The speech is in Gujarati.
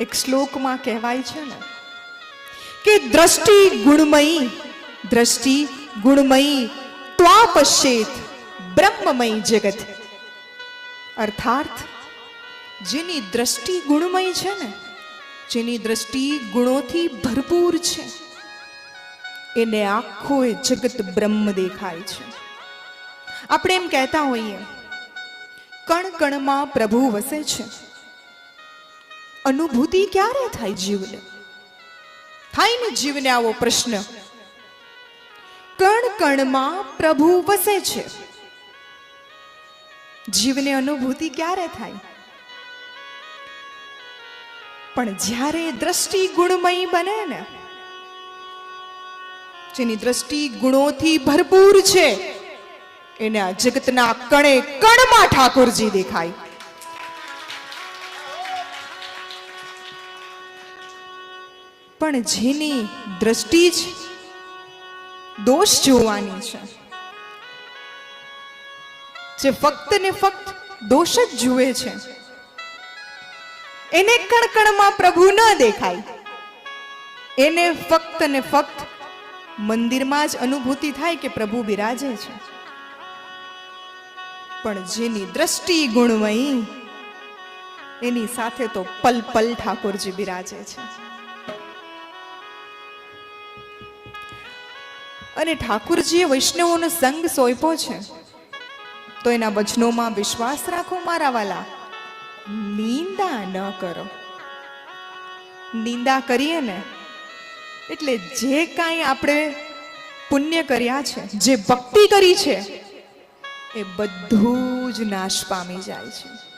એક શ્લોકમાં કહેવાય છે ને, કે દ્રષ્ટિ ગુણમયી દ્રષ્ટિ ગુણમયી ત્વા પશ્ચેત બ્રહ્મમય જગત. અર્થાત જેની દ્રષ્ટિ ગુણમય છે ને, જેની દ્રષ્ટિ ગુણોથી ભરપૂર છે, એને આખો એ જગત બ્રહ્મ દેખાય છે. આપણે એમ કહેતા હોઈએ, કણ કણમાં પ્રભુ વસે છે. અનુભૂતિ ક્યારે થાય જીવને? થાય ને જીવને આવો પ્રશ્ન. કણ કણમાં પ્રભુ વસે છે. જીવને અનુભૂતિ ક્યારે થાય? પણ જ્યારે દ્રષ્ટિ ગુણમય બને ને, જેની દ્રષ્ટિ ગુણોથી ભરપૂર છે, એને આ જગતના કણે કણમાં ઠાકોરજી દેખાય. પણ જેની દ્રષ્ટિ જ દોષ જોવાની છે. જે ફક્ત ને ફક્ત દોષ જ જુએ છે. એને કણકણમાં પ્રભુ ન દેખાય. એને ફક્ત ને ફક્ત મંદિરમાં જ અનુભૂતિ થાય કે પ્રભુ બિરાજે છે. પણ જેની દ્રષ્ટિ ગુણમયી એની સાથે તો પલ પલ ઠાકોરજી બિરાજે છે. અને ઠાકુરજીએ વૈષ્ણવોનો સંગ સોંપ્યો છે. તો એના વચનોમાં વિશ્વાસ રાખો મારા વાલા. નિંદા ન કરો. નિંદા કરીએ ને, એટલે જે કાંઈ આપણે પુણ્ય કર્યા છે, જે ભક્તિ કરી છે, એ બધું જ નાશ પામી જાય છે.